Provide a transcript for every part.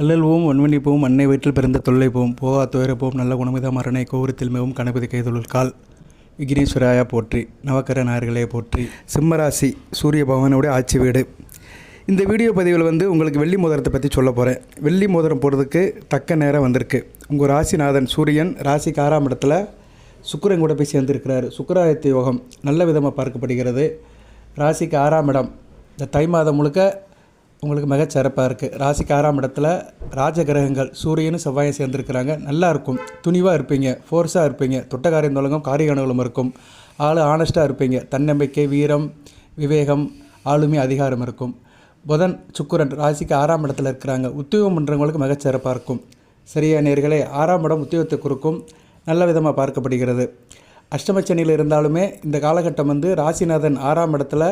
அல்லல்வோம் போம் வன்மணி அன்னை வயிற்றில் பிறந்த தொல்லை போம் போகா துயரப்போம் நல்ல குணமிதா மரணை கோபுரத்தில் மிகவும் கணபதி கைதொழில் கால் விக்னேஸ்வராயா போற்றி நவக்கர நாயர்களே போற்றி சிம்மராசி சூரிய பகவானுடைய ஆட்சி வீடு. இந்த வீடியோ பதிவில் வந்து உங்களுக்கு வெள்ளி மோதிரத்தை பற்றி சொல்ல போகிறேன் வெள்ளி மோதிரம் போடுறதுக்கு தக்க நேரம் வந்திருக்கு. உங்கள் ராசிநாதன் சூரியன் ராசிக்கு ஆறாம் இடத்துல சுக்கரன் கூட போய் சேர்ந்துருக்கிறார். சுக்கராயத்த யோகம் நல்ல விதமாக பார்க்கப்படுகிறது. ராசிக்கு ஆறாம் இடம். இந்த தை மாதம் முழுக்க உங்களுக்கு மிகச்சிறப்பாக இருக்குது ராசிக்கு ஆறாம் இடத்துல ராஜ கிரகங்கள் சூரியனும் செவ்வாயும் சேர்ந்துருக்கிறாங்க. நல்லா இருக்கும். துணிவாக இருப்பீங்க. ஃபோர்ஸாக இருப்பீங்க. தொட்டக்காரியம் தொலங்கம் காரியகணங்களும் இருக்கும். ஆள் ஆனஸ்ட்டாக இருப்பீங்க. தன்னம்பிக்கை வீரம் விவேகம் ஆளுமை அதிகாரம் இருக்கும். புதன் சுக்கிரன் ராசிக்கு ஆறாம் இடத்துல இருக்கிறாங்க. உத்தியோகம் பண்ணுறவங்களுக்கு மிகச்சிறப்பாக இருக்கும். சரியா நேர்களே ஆறாம் இடம் உத்தியோகத்தை குறுக்கும் நல்ல விதமாக பார்க்கப்படுகிறது. அஷ்டமச்சனியில் இருந்தாலுமே இந்த காலகட்டம் வந்து ராசிநாதன் ஆறாம் இடத்துல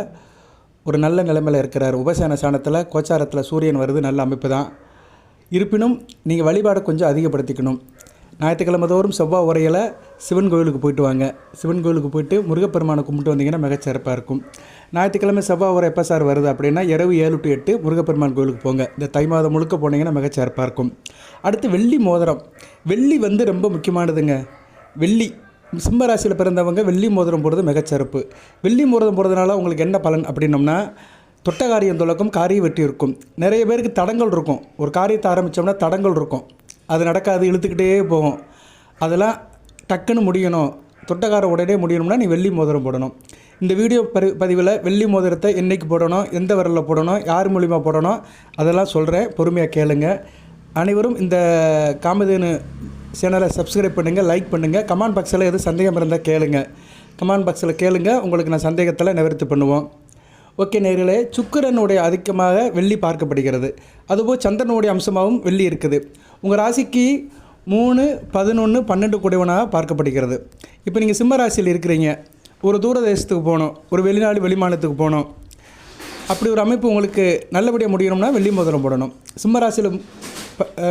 ஒரு நல்ல நிலைமையில் இருக்கிறார். உபசேன சாணத்தில் கோச்சாரத்தில் சூரியன் வருது நல்ல அமைப்பு தான் இருப்பினும் நீங்கள் வழிபாடை கொஞ்சம் அதிகப்படுத்திக்கணும். ஞாயிற்றுக்கிழமை தோறும் செவ்வாய் உரையில் சிவன் கோயிலுக்கு போயிட்டு வாங்க. சிவன் கோயிலுக்கு போயிட்டு முருகப்பெருமானை கும்பிட்டு வந்தீங்கன்னா மிகச்சிறப்பாக இருக்கும். ஞாயிற்றுக்கிழமை செவ்வாய் உரை எப்போ சார் வருது அப்படின்னா இரவு ஏழு டு எட்டு முருகப்பெருமான் கோயிலுக்கு போங்க. இந்த தை மாதம் முழுக்க போனீங்கன்னா மிகச்சிறப்பாக இருக்கும். அடுத்து வெள்ளி மோதிரம். வெள்ளி வந்து ரொம்ப முக்கியமானதுங்க. வெள்ளி சிம்ம ராசியில் பிறந்தவங்க வெள்ளி மோதிரம் போடுறது மிகச்சிறப்பு வெள்ளி மோதிரம் போடுறதுனால உங்களுக்கு என்ன பலன் அப்படின்னோம்னா தொட்ட காரியம் துளக்கும் காரிய வெட்டி இருக்கும். நிறைய பேருக்கு தடங்கள் இருக்கும். ஒரு காரியத்தை ஆரம்பித்தோம்னா தடங்கள் இருக்கும். அது நடக்காது இழுத்துக்கிட்டே போகும். அதெல்லாம் டக்குன்னு முடியணும். தொட்டக்கார உடனே முடியணும்னா நீ வெள்ளி மோதிரம் போடணும். இந்த வீடியோ பரி பதிவில் வெள்ளி மோதிரத்தை என்றைக்கு போடணும் எந்த விரலில் போடணும் யார் மூலிமா போடணும் அதெல்லாம் சொல்கிறேன் பொறுமையாக கேளுங்க. அனைவரும் இந்த காமதேனு சேனலை சப்ஸ்கிரைப் பண்ணுங்கள் லைக் பண்ணுங்கள் கமெண்ட் பாக்ஸில் எதுவும் சந்தேகம் இருந்தால் கேளுங்க. கமெண்ட் பாக்ஸில் கேளுங்க உங்களுக்கு நான் சந்தேகத்தில் நிவர்த்தி பண்ணுவோம். ஓகே நேர்களே சுக்கிரனுடைய அதிகமாக வெள்ளி பார்க்கப்படுகிறது. அதுபோல் சந்திரனுடைய அம்சமாகவும் வெள்ளி இருக்குது. உங்கள் ராசிக்கு மூணு பதினொன்று பன்னெண்டு குடைவனாக பார்க்கப்படுகிறது. இப்போ நீங்கள் சிம்ம ராசியில் இருக்கிறீங்க. ஒரு தூர தேசத்துக்கு போகணும் ஒரு வெளிநாடு வெளிமாநிலத்துக்கு போகணும். அப்படி ஒரு அமைப்பு உங்களுக்கு நல்லபடியாக முடியணும்னா வெள்ளி மோதிரம் போடணும். சிம்ம ராசியில்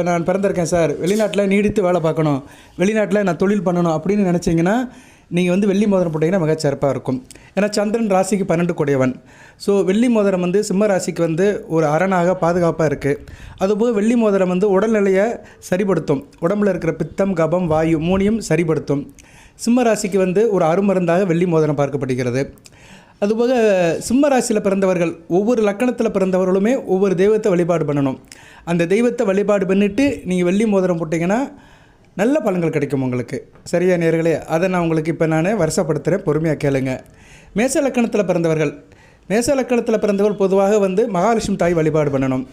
நான் பிறந்திருக்கேன் சார். வெளிநாட்டில் நீடித்து வேலை பார்க்கணும். வெளிநாட்டில் நான் தொழில் பண்ணணும் அப்படின்னு நினச்சிங்கன்னா நீங்கள் வந்து வெள்ளி மோதிரம் போட்டிங்கன்னா மிக சிறப்பாக இருக்கும். ஏன்னா சந்திரன் ராசிக்கு பன்னெண்டு கொடையவன். ஸோ வெள்ளி மோதிரம் வந்து சிம்ம ராசிக்கு வந்து ஒரு அரணாக பாதுகாப்பாக இருக்குது அதுபோல் வெள்ளி மோதிரம் வந்து உடல்நிலையை சரிப்படுத்தும். உடம்புல இருக்கிற பித்தம் கபம் வாயு மூணையும் சரிப்படுத்தும். சிம்ம ராசிக்கு வந்து ஒரு அருமருந்தாக வெள்ளி மோதிரம் பார்க்கப்படுகிறது. அதுபோக சிம்ம ராசியில் பிறந்தவர்கள் ஒவ்வொரு லக்கணத்தில் பிறந்தவர்களுமே ஒவ்வொரு தெய்வத்தை வழிபாடு பண்ணணும். அந்த தெய்வத்தை வழிபாடு பண்ணிவிட்டு நீங்கள் வெள்ளி மோதிரம் போட்டிங்கன்னா நல்ல பலன்கள் கிடைக்கும் உங்களுக்கு. சரியா நேர்களே? அதை நான் உங்களுக்கு இப்போ நான் வருஷப்படுத்துகிறேன் பொறுமையாக கேளுங்க. மேச லக்கணத்தில் பிறந்தவர்கள் மேச லக்கணத்தில் பிறந்தவர்கள் பொதுவாக வந்து மகாலட்சுமி தாய் வழிபாடு பண்ணணும்.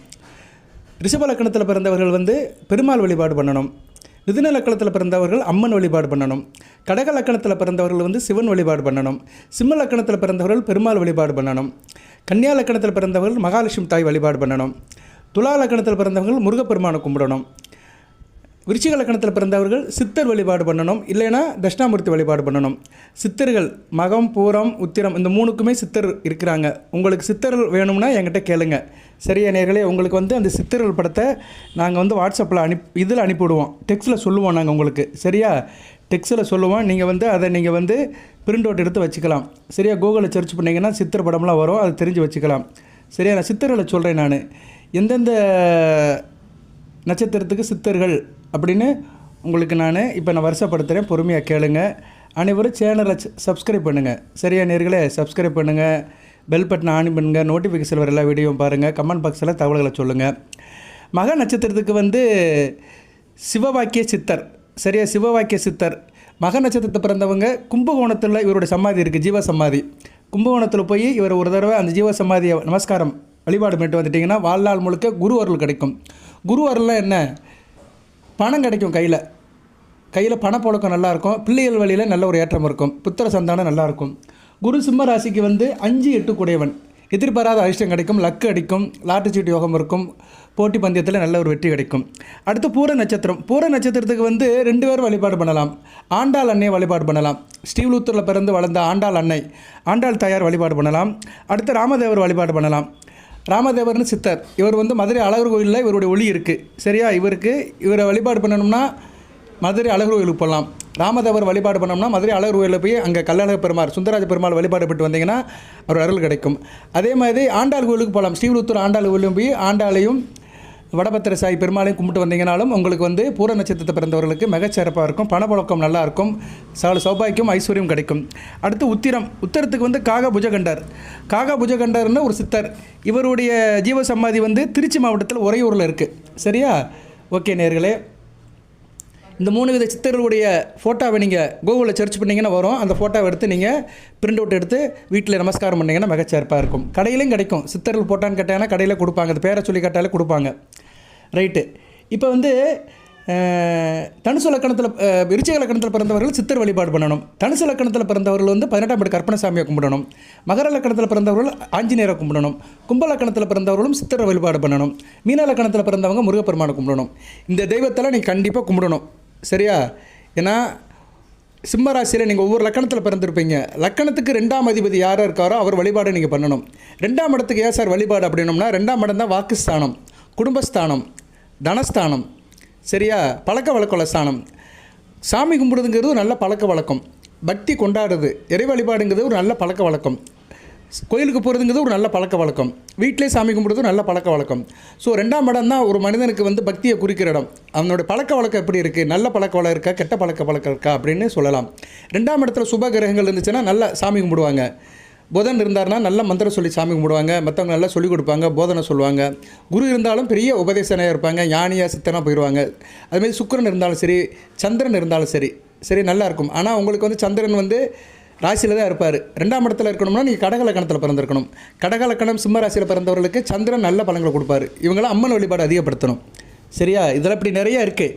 ரிஷப லக்கணத்தில் பிறந்தவர்கள் வந்து பெருமாள் வழிபாடு பண்ணணும். மிதுன லக்கணத்தில் பிறந்தவர்கள் அம்மன் வழிபாடு பண்ணணும். கடக லக்கணத்தில் பிறந்தவர்கள் வந்து சிவன் வழிபாடு பண்ணணும். சிம்ம லக்கணத்தில் பிறந்தவர்கள் பெருமாள் வழிபாடு பண்ணணும். கன்னியா லக்கணத்தில் பிறந்தவர்கள் மகாலட்சுமி தாய் வழிபாடு பண்ணணும். துலா லக்கணத்தில் பிறந்தவர்கள் முருகப்பெருமானை கும்பிடணும். விருச்சிக லக்கணத்தில் பிறந்தவர்கள் சித்தர் வழிபாடு பண்ணணும் இல்லைன்னா தட்சிணாமூர்த்தி வழிபாடு பண்ணணும். சித்தர்கள் மகம் பூரம் உத்திரம் இந்த மூணுக்குமே சித்தர் இருக்கிறாங்க. உங்களுக்கு சித்தர்கள் வேணும்னா என்கிட்ட கேளுங்க. சரியா நேர்களே உங்களுக்கு வந்து அந்த சித்தர்கள் படத்தை நாங்கள் வந்து வாட்ஸ்அப்பில் அனுப் இதில் அனுப்பிவிடுவோம். டெக்ஸ்ட்டில் சொல்லுவோம் நாங்கள் உங்களுக்கு. சரியா? டெக்ஸ்ட்டில் சொல்லுவோம். நீங்கள் வந்து அதை நீங்கள் வந்து பிரிண்ட் அவுட் எடுத்து வச்சுக்கலாம். சரியா? கூகுளில் சர்ச் பண்ணிங்கன்னா சித்தர் படம்லாம் வரும். அதை தெரிஞ்சு வச்சுக்கலாம். சரியா? நான் சித்தர்களை சொல்கிறேன் நான். எந்தெந்த நட்சத்திரத்துக்கு சித்தர்கள் அப்படின்னு உங்களுக்கு நான் இப்போ நான் வருஷப்படுத்துகிறேன். பொறுமையாக கேளுங்க. அனைவரும் சேனலை சப்ஸ்கிரைப் பண்ணுங்கள் சரியா நேர்களே சப்ஸ்கிரைப் பண்ணுங்கள் பெல் பட்டனை ஆன் பண்ணுங்கள் நோட்டிஃபிகேஷன் வர எல்லா வீடியோவும் பாருங்கள் கமெண்ட் பாக்ஸில் தகவல்களை சொல்லுங்கள் மக நட்சத்திரத்துக்கு வந்து சிவவாக்கிய சித்தர். சரியா? சிவவாக்கிய சித்தர். மக நட்சத்திரத்தை பிறந்தவங்க கும்பகோணத்தில் இவருடைய சமாதி இருக்குது ஜீவ சமாதி கும்பகோணத்தில் போய் இவர் ஒரு தடவை அந்த ஜீவ சமாதியை நமஸ்காரம் வழிபாடு பண்ணிட்டு வந்துட்டிங்கன்னா வாழ்நாள் முழுக்க குரு அருள் கிடைக்கும். குரு என்ன? பணம் கிடைக்கும் கையில். கையில் பணப்பழக்கம் நல்லாயிருக்கும் பிள்ளைகள் வழியில் நல்ல ஒரு ஏற்றம் இருக்கும். புத்திர சந்தானம் நல்லாயிருக்கும் குரு சிம்ம ராசிக்கு வந்து அஞ்சு எட்டு கூடையவன். எதிர்பாராத அதிர்ஷ்டம் கிடைக்கும் லக்கு அடிக்கும் லாட்டச்சீட்டு யோகம் இருக்கும் போட்டி பந்தயத்தில் நல்ல ஒரு வெற்றி கிடைக்கும். அடுத்து பூர நட்சத்திரம். பூர நட்சத்திரத்துக்கு வந்து ரெண்டு பேரும் வழிபாடு பண்ணலாம். ஆண்டாள் அன்னையை வழிபாடு பண்ணலாம். ஸ்ரீவிலுத்தூரில் பிறந்து வளர்ந்த ஆண்டாள் அன்னை ஆண்டாள் தாயார் வழிபாடு பண்ணலாம். அடுத்து ராமதேவர் வழிபாடு பண்ணலாம். ராமதேவர்னு சித்தர். இவர் வந்து மதுரை அழகர் கோயிலில் இவருடைய ஒளி இருக்குது சரியா? இவருக்கு இவரை வழிபாடு பண்ணணும்னா மதுரை அழகர் கோயிலுக்கு போகலாம் ராமதேவர் வழிபாடு பண்ணோம்னா மதுரை அழகர் கோயிலில் போய் அங்கே கல்லழக பெருமாள் சுந்தரராஜ பெருமாள் வழிபாடு பெற்று வந்தீங்கன்னா அவர் அருள் கிடைக்கும். அதே மாதிரி ஆண்டாள் கோயிலுக்கு போகலாம் ஸ்ரீவிலுத்தூர் ஆண்டாள் கோயிலும் போய் ஆண்டாளையும் வடபத்திர சாய் பெருமாளையும் கும்பிட்டு வந்தீங்கனாலும் உங்களுக்கு வந்து பூர நட்சத்திரத்தை பிறந்தவர்களுக்கு மிகச்சிறப்பாக இருக்கும். பணப்பழக்கம் நல்லா இருக்கும். சகல சௌபாக்கியம் ஐஸ்வர்யம் கிடைக்கும். அடுத்து உத்திரம். உத்திரத்துக்கு வந்து காக புஜகண்டர் காக புஜகண்டர்னு ஒரு சித்தர். இவருடைய ஜீவ சமாதி வந்து திருச்சி மாவட்டத்தில் உறையூரில் இருக்குது சரியா? ஓகே நேர்களே. இந்த மூணு வித சித்தர்களுடைய ஃபோட்டோவை நீங்கள் கூகுளில் சர்ச் பண்ணிங்கன்னா வரும். அந்த ஃபோட்டோவை எடுத்து நீங்கள் பிரிண்ட் அவுட் எடுத்து வீட்டில் நமஸ்காரம் பண்ணிங்கன்னா மிகச்சிறப்பாக இருக்கும். கடையிலையும் கிடைக்கும். சித்தர்கள் போட்டான்னு கேட்டாங்கன்னா கடையில் கொடுப்பாங்க. அந்த பேரை சொல்லி கேட்டாலே கொடுப்பாங்க. ரைட்டு இப்போ வந்து தனுசு லக்கணத்தில் விருச்சிக லக்கணத்தில் பிறந்தவர்கள் சித்தர் வழிபாடு பண்ணணும். தனுசு லக்கணத்தில் பிறந்தவர்கள் வந்து பதினெட்டாம் படி கற்பனசாமியை கும்பிடணும். மகர லக்கணத்தில் பிறந்தவர்கள் ஆஞ்சநேயரை கும்பிடணும். கும்ப லக்கணத்தில் பிறந்தவர்களும் சித்தரை வழிபாடு பண்ணணும். மீன லக்கணத்தில் பிறந்தவங்க முருகப்பெருமானை கும்பிடணும். இந்த தெய்வத்தெல்லாம் நீ கண்டிப்பாக கும்பிடணும். சரியா? ஏன்னா சிம்மராசியில் நீங்கள் ஒவ்வொரு லக்கணத்தில் பிறந்திருப்பீங்க. லக்கணத்துக்கு ரெண்டாம் அதிபதி யார் இருக்காரோ அவர் வழிபாடு நீங்கள் பண்ணணும். ரெண்டாம் இடத்துக்கு ஏன் சார் வழிபாடு அப்படின்னோம்னா ரெண்டாம் இடம் தான் வாக்குஸ்தானம் குடும்பஸ்தானம். தனஸ்தானம். சரியா? பழக்க வழக்கமுள்ள ஸ்தானம். சாமி கும்பிடுதுங்கிறது ஒரு நல்ல பழக்க வழக்கம். பக்தி கொண்டாடுறது. இறை வழிபாடுங்கிறது ஒரு நல்ல பழக்க வழக்கம். கோயிலுக்கு போகிறதுங்கிறது ஒரு நல்ல பழக்க வழக்கம். வீட்டிலே சாமி கும்பிடுறது நல்ல பழக்க வழக்கம். ஸோ ரெண்டாம் இடம் தான் ஒரு மனிதனுக்கு வந்து பக்தியை குறிக்கிற இடம். அவனோட பழக்க வழக்கம் எப்படி இருக்குது நல்ல பழக்க வழக்கம் இருக்கா? கெட்ட பழக்க வழக்கம் இருக்கா? அப்படின்னு சொல்லலாம். ரெண்டாம் இடத்துல சுப கிரகங்கள் இருந்துச்சுன்னா நல்லா சாமி கும்பிடுவாங்க. புதன் இருந்தார்னா நல்ல மந்திரம் சொல்லி சாமி கும்பிடுவாங்க மற்றவங்க நல்லா சொல்லிக் கொடுப்பாங்க போதனை சொல்லுவாங்க. குரு இருந்தாலும் பெரிய உபதேசனையாக இருப்பாங்க ஞானியாக சித்தனாக போயிடுவாங்க. அதுமாதிரி சுக்கரன் இருந்தாலும் சரி சந்திரன் இருந்தாலும் சரி சரி நல்லா இருக்கும். ஆனால் உங்களுக்கு வந்து சந்திரன் வந்து ராசியில் தான் இருப்பார். ரெண்டாம் இடத்துல இருக்கணும்னா நீங்கள் கடகலக்கணத்தில் பிறந்திருக்கணும். கடக லக்கணம் சிம்ம ராசியில் பிறந்தவர்களுக்கு சந்திரன் நல்ல பலன்களை கொடுப்பாரு. இவங்களாம் அம்மன் வழிபாடு அதிகப்படுத்தணும். சரியா? இதில் இப்படி நிறைய இருக்குது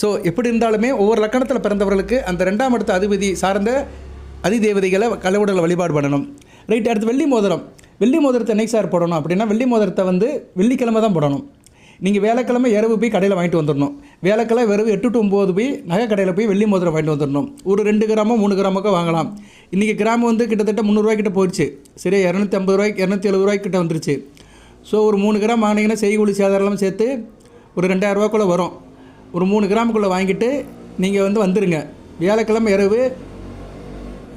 ஸோ எப்படி இருந்தாலுமே ஒவ்வொரு லக்கணத்தில் பிறந்தவர்களுக்கு அந்த ரெண்டாம் இடத்த அதிபதி சார்ந்த அதிதேவதைகளை கலவுடலை வழிபாடு பண்ணணும். ரைட் அடுத்து வெள்ளி மோதிரம். வெள்ளி மோதிரத்தை என்னைக்கு சார் போடணும் அப்படின்னா வெள்ளி மோதிரத்தை வந்து வெள்ளிக்கிழமை தான் போடணும். நீங்கள் வேலைக்கிழமை இரவு போய் கடையில் வாங்கிட்டு வந்துடணும். வேலைக்கிழமை வெறவு எட்டு டு ஒம்பது போய் நகை கடையில் போய் வெள்ளி மோதிரம் வாங்கிட்டு வந்துடணும். ஒரு ரெண்டு கிராமோ மூணு கிராமோக்கோ வாங்கலாம். இன்றைக்கி கிராமம் வந்து கிட்டத்தட்ட முந்நூறுரூவாய்க்கிட்ட போயிடுச்சு சரி இரநூத்தி ஐம்பது ரூபாய்க்கு இரநூத்தி எழுபது ரூபாய்க்கிட்ட வந்துருச்சு. ஸோ ஒரு மூணு கிராம் வாங்கினீங்கன்னா செய்கூலி சேதாரம் சேர்த்து ஒரு ரெண்டாயிரம் ரூபாக்குள்ளே வரும். ஒரு மூணு கிராமுக்குள்ளே வாங்கிட்டு நீங்கள் வந்து வந்துடுங்க வியாழக்கிழமை இரவு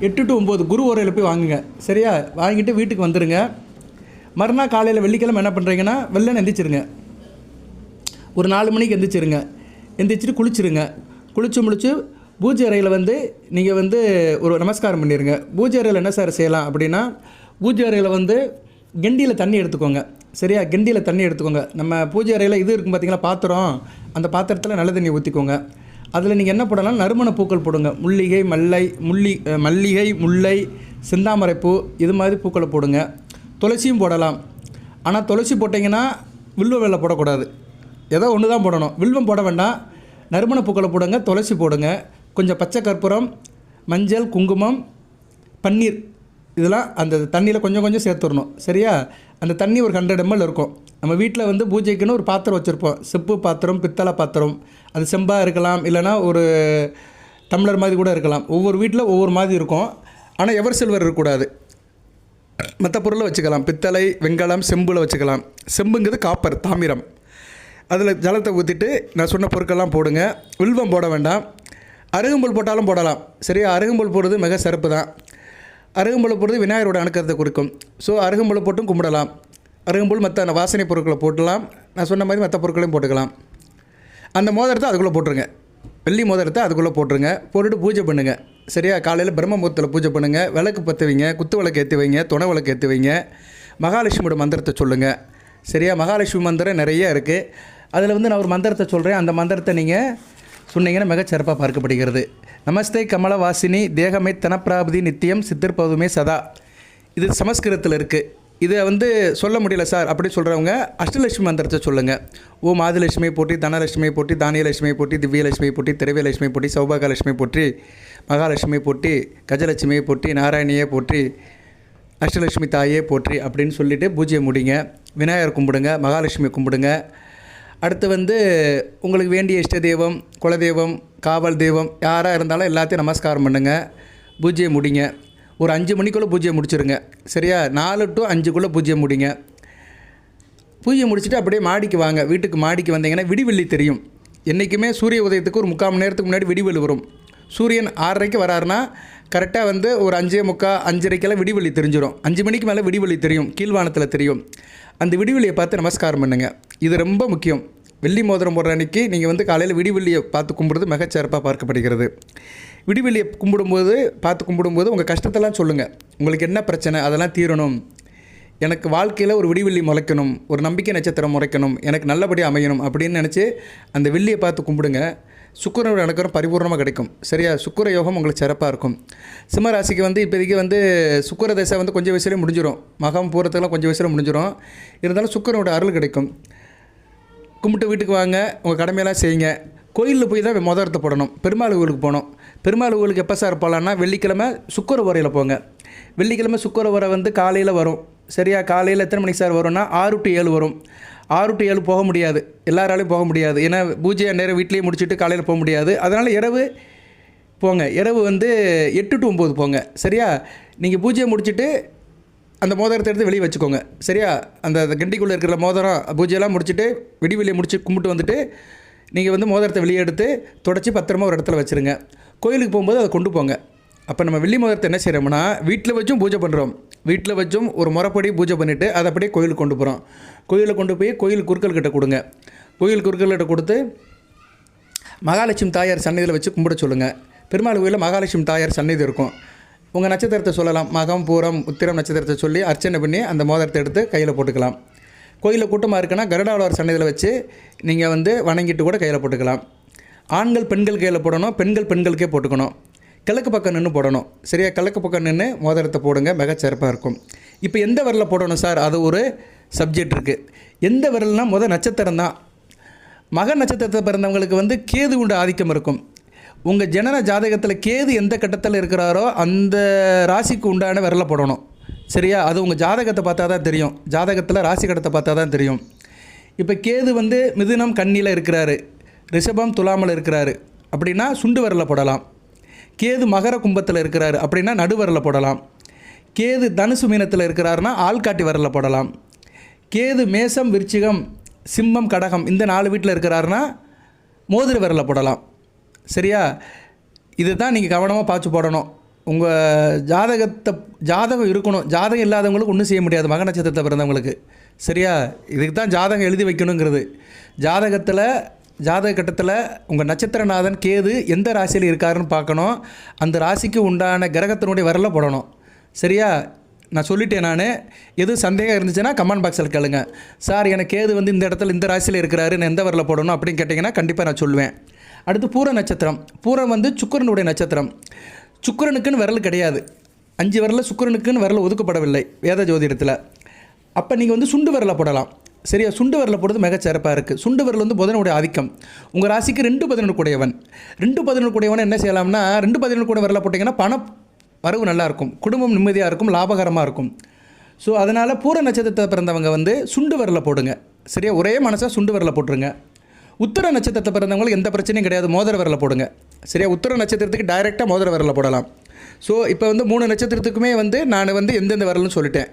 எட்டு டு ஒம்பது குரு உரையில் போய் வாங்குங்க. சரியா? வாங்கிட்டு வீட்டுக்கு வந்துடுங்க மறுநாள் காலையில் வெள்ளிக்கிழமை என்ன பண்ணுறீங்கன்னா வெள்ளனை எந்திரிச்சிருங்க. ஒரு நாலு மணிக்கு எந்திரிச்சிருங்க. எந்திரிச்சிட்டு குளிச்சிருங்க. குளிச்சு முடிச்சு பூஜை அறையில் வந்து நீங்கள் வந்து ஒரு நமஸ்காரம் பண்ணிடுங்க பூஜை அறையில் என்ன சார் செய்யலாம் அப்படின்னா பூஜை அறையில் வந்து கெண்டியில் தண்ணி எடுத்துக்கோங்க. சரியா? கெண்டியில் தண்ணி எடுத்துக்கோங்க. நம்ம பூஜை அறையில் இது இருக்கும் பார்த்தீங்களா பாத்திரம்? அந்த பாத்திரத்தில் நல்ல தண்ணி ஊற்றிக்கோங்க அதில் நீங்கள் என்ன போடலாம்? நறுமண பூக்கள் போடுங்க. முள்ளிகை மல்லை முள்ளி மல்லிகை முல்லை சிந்தாமரைப்பூ இது மாதிரி பூக்களை போடுங்க. துளசியும் போடலாம். ஆனால் துளசி போட்டிங்கன்னா வில்வ வெள்ளை போடக்கூடாது. ஏதோ ஒன்று தான் போடணும். வில்வம் போட வேண்டாம். நறுமண பூக்களை போடுங்க. துளசி போடுங்க. கொஞ்சம் பச்சை கற்பூரம் மஞ்சள் குங்குமம் பன்னீர் இதெல்லாம் அந்த தண்ணியில் கொஞ்சம் கொஞ்சம் சேர்த்துடணும். சரியா? அந்த தண்ணி ஒரு ஹண்ட்ரட் எம்எல் இருக்கும். நம்ம வீட்டில் வந்து பூஜைக்குன்னு ஒரு பாத்திரம் வச்சுருப்போம். செப்பு பாத்திரம் பித்தளை பாத்திரம். அது செம்பாக இருக்கலாம் இல்லைன்னா ஒரு டம்ளர் மாதிரி கூட இருக்கலாம். ஒவ்வொரு வீட்டில் ஒவ்வொரு மாதிரி இருக்கும். ஆனால் எவர் சில்வர் இருக்கக்கூடாது. மற்ற பொருளை வச்சுக்கலாம். பித்தளை வெங்கலம் செம்பில் வச்சுக்கலாம். செம்புங்கிறது காப்பர் தாமிரம். அதில் ஜலத்தை ஊற்றிட்டு நான் சொன்ன பொருட்கள்லாம் போடுங்க. வில்வம் போட வேண்டாம். அருகம்புல் போட்டாலும் போடலாம். சரியா? அருகம்புல் போடுறது மிக சிறப்பு தான் அருகம்புல போடுறது விநாயகரோட அணுக்கத்தை கொடுக்கும். ஸோ அருகம்புல போட்டும் கும்பிடலாம். அருகம்புல் மற்ற வாசனை பொருட்களை போட்டலாம். நான் சொன்ன மாதிரி மற்ற பொருட்களையும் போட்டுக்கலாம். அந்த மோதிரத்தை அதுக்குள்ளே போட்டுருங்க. வெள்ளி மோதிரத்தை அதுக்குள்ளே போட்டுருங்க. போட்டுட்டு பூஜை பண்ணுங்க. சரியா? காலையில் பிரம்ம முகூர்த்தத்தில் பூஜை பண்ணுங்கள் விளக்கு பற்ற வைங்க குத்து விளக்கு ஏற்றி வைங்க துணை விளக்கு ஏற்றி வைங்க மகாலட்சுமியோட மந்திரத்தை சொல்லுங்கள் சரியா? மகாலட்சுமி மந்திரம் நிறைய இருக்குது அதில் வந்து நான் ஒரு மந்திரத்தை சொல்கிறேன் அந்த மந்திரத்தை நீங்கள் சொன்னீங்கன்னா மிகச்சிறப்பாக பார்க்கப்படுகிறது. நமஸ்தே கமலவாசினி தேகமை தேகமே தனப்பிராபதி நித்தியம் சித்தர் சித்திர்பதுமே சதா. இது சமஸ்கிருதத்தில் இருக்குது இதை வந்து சொல்ல முடியல சார். அப்படி சொல்கிறவங்க அஷ்டலட்சுமி மந்திரத்தை சொல்லுங்கள் ஓம் ஆதிலட்சுமியை போட்டி தனலட்சுமியை போட்டி தானியலட்சுமியை போட்டி திவ்யலட்சுமியை போட்டி திரவியலட்சுமியை போட்டி சௌபாகலட்சுமி போற்றி மகாலட்சுமியை போட்டி கஜலட்சுமியை போட்டி நாராயணியை போற்றி அஷ்டலட்சுமி தாயே போற்றி அப்படின்னு சொல்லிவிட்டு பூஜையை முடிங்க. விநாயகர் கும்பிடுங்க மகாலட்சுமி கும்பிடுங்க. அடுத்து வந்து உங்களுக்கு வேண்டிய இஷ்ட தெய்வம் குலதெய்வம் காவல் தெய்வம் யாராக இருந்தாலும் எல்லாத்தையும் நமஸ்காரம் பண்ணுங்கள் பூஜையை முடிங்க. ஒரு அஞ்சு மணிக்குள்ளே பூஜையை முடிச்சிருங்க. சரியா? நாலு டு அஞ்சுக்குள்ளே பூஜையை முடிங்க. பூஜையை முடிச்சுட்டு அப்படியே மாடிக்கு வாங்க. வீட்டுக்கு மாடிக்கு வந்தீங்கன்னா விடிவெள்ளி தெரியும். என்றைக்குமே சூரிய உதயத்துக்கு ஒரு முக்கால் மணி நேரத்துக்கு முன்னாடி விடிவெளி வரும். சூரியன் ஆறரைக்கு வராருன்னா கரெக்டாக வந்து ஒரு அஞ்சே முக்கால் அஞ்சரைக்கெல்லாம் விடிவெளி தெரிஞ்சிடும் அஞ்சு மணிக்கு மேலே விடிவெளி தெரியும். கீழ்வானத்தில் தெரியும். அந்த விடிவெளியை பார்த்து நமஸ்காரம் பண்ணுங்கள் இது ரொம்ப முக்கியம். வெள்ளி மோதிரம் போடுற அன்னைக்கு நீங்கள் வந்து காலையில் விடிவெள்ளியை பார்த்து கும்பிடுறது மிகச்சிறப்பாக பார்க்கப்படுகிறது. விடிவெளியை கும்பிடும்போது பார்த்து கும்பிடும்போது உங்கள் கஷ்டத்தெல்லாம் சொல்லுங்கள் உங்களுக்கு என்ன பிரச்சனை? அதெல்லாம் தீரணும். எனக்கு வாழ்க்கையில் ஒரு விடிவெள்ளி முளைக்கணும். ஒரு நம்பிக்கை நட்சத்திரம் முளைக்கணும். எனக்கு நல்லபடியாக அமையணும் அப்படின்னு நினச்சி அந்த வெள்ளியை பார்த்து கும்பிடுங்க. சுக்கரனுடைய அனுக்கிறம் பரிபூர்ணமாக கிடைக்கும். சரியா? சுக்கர யோகம் உங்களுக்கு சிறப்பாக இருக்கும். சிம்ம ராசிக்கு வந்து இப்போதைக்கு வந்து சுக்கர தசை வந்து கொஞ்சம் வயசுலேயே முடிஞ்சிடும் மகம் பூரத்துக்கெல்லாம் கொஞ்சம் வயசுல முடிஞ்சிடும் இருந்தாலும் சுக்கரனோட அருள் கிடைக்கும். கும்பிட்டு வீட்டுக்கு வாங்க. உங்கள் கடமையெல்லாம் செய்யுங்க. கோயிலில் போய் தான் மோதிரத்தை போடணும். பெருமாள் கோயிலுக்கு போகணும். பெருமாள் கோயிலுக்கு எப்போ சார் போகலான்னா வெள்ளிக்கிழமை சுக்கர உரையில் போங்க. வெள்ளிக்கிழமை சுக்கர உரை வந்து காலையில் வரும். சரியா? காலையில் எத்தனை மணிக்கு சார் வரும்னா ஆறு டு ஏழு வரும். ஆறு டு ஏழு போக முடியாது. எல்லாராலையும் போக முடியாது. ஏன்னா பூஜை நேரம் வீட்லேயே முடிச்சுட்டு காலையில் போக முடியாது. அதனால் இரவு போங்க. இரவு வந்து எட்டு டு ஒம்பது போங்க. சரியா? நீங்கள் பூஜையை முடிச்சுட்டு அந்த மோதிரத்தை எடுத்து வெளியே வச்சுக்கோங்க. சரியா? அந்த கண்டிக்குள்ளே இருக்கிற மோதிரம் பூஜையெல்லாம் முடிச்சுட்டு வெடி வெளியே முடிச்சு கும்பிட்டு வந்துட்டு நீங்கள் வந்து மோதிரத்தை வெளியே எடுத்து தொடச்சி பத்திரமா ஒரு இடத்துல வச்சுருங்க. கோயிலுக்கு போகும்போது அதை கொண்டு போங்க. அப்போ நம்ம வெள்ளி மோதிரத்தை என்ன செய்கிறோம்னா வீட்டில் வச்சும் பூஜை பண்ணுறோம் வீட்டில் வச்சும் ஒரு முறைப்படி பூஜை பண்ணிவிட்டு அதை அப்படியே கோயிலுக்கு கொண்டு போகிறோம் கோயிலில் கொண்டு போய் கோயில் குருக்கள்கிட்ட கொடுங்க. கோயில் குருக்கள்கிட்ட கொடுத்து மகாலட்சுமி தாயார் சன்னதியில் வச்சு கும்பிட சொல்லுங்கள் பெருமாள் கோயிலில் மகாலட்சுமி தாயார் சன்னதி இருக்கும். உங்கள் நட்சத்திரத்தை சொல்லலாம். மகம் பூரம் உத்திரம் நட்சத்திரத்தை சொல்லி அர்ச்சனை பண்ணி அந்த மோதிரத்தை எடுத்து கையில் போட்டுக்கலாம். கோயிலில் கூட்டமாக இருக்குன்னா கருடாளர் சன்னதியில் வச்சு நீங்கள் வந்து வணங்கிட்டு கூட கையில் போட்டுக்கலாம். ஆண்கள் பெண்கள் கையில் போடணும். பெண்கள் பெண்களுக்கே போட்டுக்கணும். கிழக்கு பக்கம் நின்று போடணும். சரியா? கிழக்கு பக்கம் நின்று மோதிரத்தை போடுங்க. மிகச்சிறப்பாக இருக்கும். இப்போ எந்த விரலில் போடணும் சார்? அது ஒரு சப்ஜெக்ட் இருக்குது எந்த விரல்னால் முதல் நட்சத்திரம் தான். மக நட்சத்திரத்தை பிறந்தவங்களுக்கு வந்து கேது உண்டு ஆதிக்கம் இருக்கும். உங்கள் ஜனன ஜாதகத்தில் கேது எந்த கட்டத்தில் இருக்கிறாரோ அந்த ராசிக்கு உண்டான விரலை போடணும். சரியா? அது உங்கள் ஜாதகத்தை பார்த்தா தான் தெரியும். ஜாதகத்தில் ராசி கட்டத்தை பார்த்தா தான் தெரியும். இப்போ கேது வந்து மிதுனம் கண்ணியில் இருக்கிறாரு. ரிஷபம் துலாமல் இருக்கிறாரு. அப்படின்னா சுண்டு விரலை போடலாம். கேது மகர கும்பத்தில் இருக்கிறாரு. அப்படின்னா நடுவரல போடலாம். கேது தனுசு மீனத்தில் இருக்கிறாருன்னா ஆள்காட்டி விரலில் போடலாம். கேது மேசம் விருச்சிகம் சிம்மம் கடகம் இந்த நாலு வீட்டில் இருக்கிறாருன்னா மோதிர விரலை போடலாம். சரியா? இது தான் நீங்கள் கவனமாக பார்த்து போடணும். உங்கள் ஜாதகத்தை ஜாதகம் இருக்கணும். ஜாதகம் இல்லாதவங்களுக்கு ஒன்றும் செய்ய முடியாது. மக நட்சத்திரத்தை பிறந்தவங்களுக்கு. சரியா? இதுக்கு தான் ஜாதகம் எழுதி வைக்கணுங்கிறது. ஜாதகத்தில் ஜாதக கட்டத்தில் உங்கள் நட்சத்திரநாதன் கேது எந்த ராசியில் இருக்காருன்னு பார்க்கணும். அந்த ராசிக்கு உண்டான கிரகத்தினுடைய விரலை போடணும். சரியா? நான் சொல்லிட்டேன் நான். எது சந்தேகம் இருந்துச்சுன்னா கமெண்ட் பாக்ஸில் கேளுங்க. சார் எனக்கு கேது வந்து இந்த இடத்துல இந்த ராசியில் இருக்கிறாரு நான் எந்த வரல போடணும்? அப்படின்னு கேட்டிங்கன்னா கண்டிப்பாக நான் சொல்லுவேன். அடுத்து பூர நட்சத்திரம். பூரம் வந்து சுக்கிரனுடைய நட்சத்திரம். சுக்கிரனுக்குன்னு விரல் கிடையாது. அஞ்சு விரலில் சுக்கிரனுக்குன்னு விரல் ஒதுக்கப்படவில்லை வேத ஜோதிடத்தில். அப்போ நீங்கள் வந்து சுண்டு விரலை போடலாம். சரியா? சுண்டு வரல போடுறது மிக சிறப்பாக இருக்குது சுண்டு விரல் வந்து புதனுடைய ஆதிக்கம். உங்கள் ராசிக்கு ரெண்டு பதினொன்று கூடையவன் ரெண்டு பதினொன்று கூடையவன் என்ன செய்யலாம்னா ரெண்டு பதினொன்று கூட வரல போட்டிங்கன்னா பணம் வரவு நல்லாயிருக்கும். குடும்பம் நிம்மதியாக இருக்கும் லாபகரமாக இருக்கும். ஸோ அதனால் பூர நட்சத்திரத்தை பிறந்தவங்க வந்து சுண்டு விரலை போடுங்க. சரியா? ஒரே மனசாக சுண்டு வரல போட்டுருங்க. உத்தர நட்சத்திரத்தை பிறந்தவங்களுக்கு எந்த பிரச்சனையும் கிடையாது மோதிர வரல போடுங்க. சரியா? உத்தர நட்சத்திரத்துக்கு டைரெக்டாக மோதிர வரல போடலாம். ஸோ இப்போ வந்து மூணு நட்சத்திரத்துக்குமே வந்து நான் வந்து எந்தெந்த விரல்னு சொல்லிட்டேன்.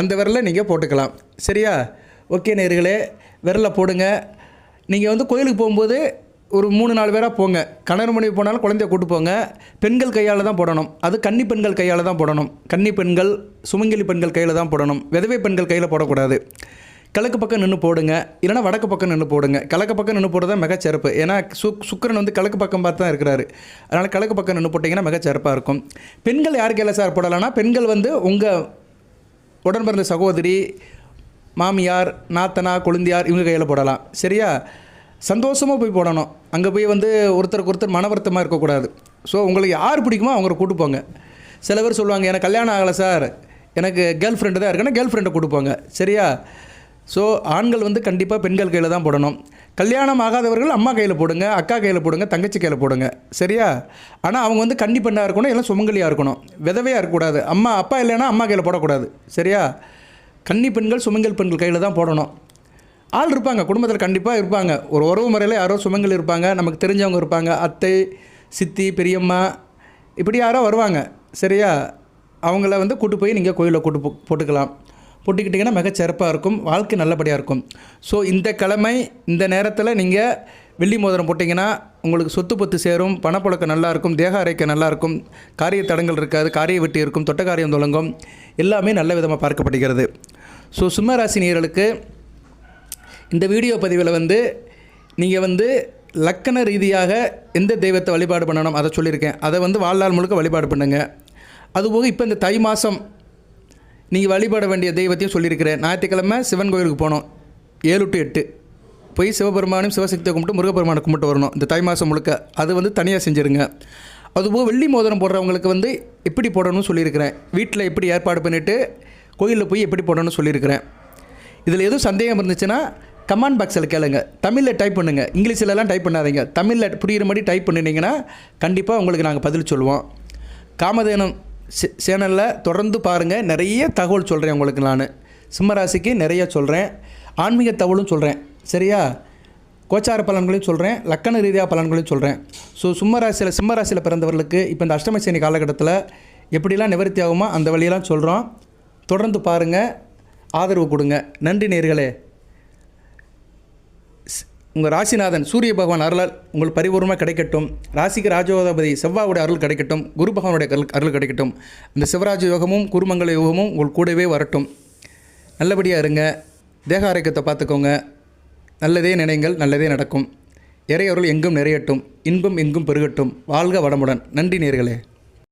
அந்த விரலை நீங்கள் போட்டுக்கலாம். சரியா? ஓகே நேர்களே விரலை போடுங்க. நீங்கள் வந்து கோயிலுக்கு போகும்போது ஒரு மூணு நாலு பேராக போங்க. கணவர் மனைவி போனாலும் குழந்தைய கூட்டு போங்க. பெண்கள் கையால் தான் போடணும். அது கன்னி பெண்கள் கையால் தான் போடணும். கன்னி பெண்கள் சுமங்கலி பெண்கள் கையில் தான் போடணும். விதவை பெண்கள் கையில் போடக்கூடாது. கிழக்கு பக்கம் நின்று போடுங்க. இல்லைனா வடக்கு பக்கம் நின்று போடுங்க. கிழக்கு பக்கம் நின்று போடுறது மிகச்சிறப்பு ஏன்னா சு சுக்கரன் வந்து கிழக்கு பக்கம் பார்த்து தான் இருக்கிறாரு. அதனால் கிழக்கு பக்கம் நின்று போட்டிங்கன்னா மிகச்சிறப்பாக இருக்கும். பெண்கள் யார் கையில் சார் போடலாம்னா பெண்கள் வந்து உங்கள் உடன் பிறந்த சகோதரி மாமியார் நாத்தனா கொழுந்தியார் இவங்க கையில் போடலாம். சரியா? சந்தோஷமாக போய் போடணும். அங்கே போய் வந்து ஒருத்தருக்கு ஒருத்தர் மன வருத்தமாக இருக்கக்கூடாது. ஸோ உங்களுக்கு யார் பிடிக்குமோ அவங்கள கூட்டு போங்க. சில பேர் சொல்லுவாங்க எனக்கு கல்யாணம் ஆகலை சார். எனக்கு கேர்ள் ஃப்ரெண்டு தான் இருக்குன்னா கேர்ள் ஃப்ரெண்டை கொடுப்பாங்க சரியா? ஸோ ஆண்கள் வந்து கண்டிப்பாக பெண்கள் கையில் தான் போடணும். கல்யாணம் ஆகாதவர்கள் அம்மா கையில் போடுங்க அக்கா கையில் போடுங்க தங்கச்சி கையில் போடுங்க. சரியா? ஆனால் அவங்க வந்து கன்னி பெண்ணாக இருக்கணும்? எல்லாம் சுமங்கலியாக இருக்கணும். விதவையாக இருக்கக்கூடாது. அம்மா அப்பா இல்லைன்னா அம்மா கையில் போடக்கூடாது. சரியா? கன்னி பெண்கள் சுமங்கல் பெண்கள் கையில் தான் போடணும். ஆள் இருப்பாங்க குடும்பத்தில் கண்டிப்பாக இருப்பாங்க. ஒரு உறவு முறையில் யாரோ சுமங்கல் இருப்பாங்க நமக்கு தெரிஞ்சவங்க இருப்பாங்க. அத்தை சித்தி பெரியம்மா இப்படி யாரோ வருவாங்க. சரியா? அவங்கள வந்து கூட்டு போய் நீங்கள் கோயிலில் கூட்டு போ போட்டுக்கலாம். போட்டுக்கிட்டிங்கன்னா மிகச்சிறப்பாக இருக்கும். வாழ்க்கை நல்லபடியாக இருக்கும். ஸோ இந்த கிழமை இந்த நேரத்தில் நீங்கள் வெள்ளி மோதிரம் போட்டிங்கன்னா உங்களுக்கு சொத்து பத்து சேரும். பணப்புழக்கம் நல்லாயிருக்கும் தேக அரைக்க நல்லாயிருக்கும் காரிய தடங்கள் இருக்காது. காரிய வெட்டி இருக்கும். தொட்ட காரியம் தொடங்கும் எல்லாமே நல்ல விதமாக பார்க்கப்படுகிறது. ஸோ சிம்மராசி நேர்களுக்கு இந்த வீடியோ பதிவில் வந்து நீங்கள் வந்து லக்கண ரீதியாக எந்த தெய்வத்தை வழிபாடு பண்ணணும்? அதை சொல்லியிருக்கேன். அதை வந்து வாழ்நாள் முழுக்க வழிபாடு பண்ணுங்கள் அதுபோக இப்போ இந்த தை மாதம் நீங்கள் வழிபட வேண்டிய தெய்வத்தையும் சொல்லியிருக்கிறேன். ஞாயிற்றுக்கிழமை சிவன் கோயிலுக்கு போனோம் ஏழு டு எட்டு. போய் சிவபெருமானையும் சிவசக்தியை கும்பிட்டு முருகப்பெருமானை கும்பிட்டு வரணும் இந்த தை மாதம் முழுக்க. அது வந்து தனியாக செஞ்சுருங்க. அதுபோக வெள்ளி மோதிரம் போடுறவங்களுக்கு வந்து எப்படி போடணும்னு சொல்லியிருக்கிறேன். வீட்டில் எப்படி ஏற்பாடு பண்ணிவிட்டு கோயிலில் போய் எப்படி போடணும்னு சொல்லியிருக்கிறேன். இதில் எதுவும் சந்தேகம் இருந்துச்சுன்னா கமெண்ட் பாக்ஸில் கேளுங்க. தமிழில் டைப் பண்ணுங்கள் இங்கிலீஷிலலாம் டைப் பண்ணாதீங்க. தமிழில் புரிகிற மாதிரி டைப் பண்ணினீங்கன்னா கண்டிப்பாக உங்களுக்கு நாங்கள் பதில் சொல்லுவோம். காமதேனம் சே- சேனலில் தொடர்ந்து பாருங்கள் நிறைய தகவல் சொல்கிறேன் உங்களுக்கு நான். சிம்மராசிக்கு நிறைய சொல்கிறேன் ஆன்மீக தகவலும் சொல்கிறேன் சரியா? கோச்சார பலன்களையும் சொல்கிறேன் லக்கண ரீதியாக பலன்களையும் சொல்கிறேன் ஸோ சிம்மராசியில் சிம்மராசியில் பிறந்தவர்களுக்கு இப்போ இந்த அஷ்டமசேனி காலகட்டத்தில் எப்படிலாம் நிவர்த்தி ஆகுமோ அந்த வழியெல்லாம் சொல்கிறோம் தொடர்ந்து பாருங்கள் ஆதரவு கொடுங்க. நன்றி நேர்களே. உங்கள் ராசிநாதன் சூரிய பகவான் அருளால் உங்கள் பரிபூர்ணமாக கிடைக்கட்டும். ராசிக்கு ராஜயோகாபதி செவ்வாவுடைய அருள் கிடைக்கட்டும். குரு பகவானுடைய அருள் அருள் கிடைக்கட்டும். இந்த சிவராஜ யோகமும் குருமங்கல யோகமும் உங்கள் கூடவே வரட்டும். நல்லபடியாக இருங்க. தேக ஆரோக்கியத்தை பார்த்துக்கோங்க. நல்லதே நினைங்கள் நல்லதே நடக்கும். இறையருள் எங்கும் நிறையட்டும். இன்பம் எங்கும் பெருகட்டும். வாழ்க வடமுடன் நன்றி நேர்களே.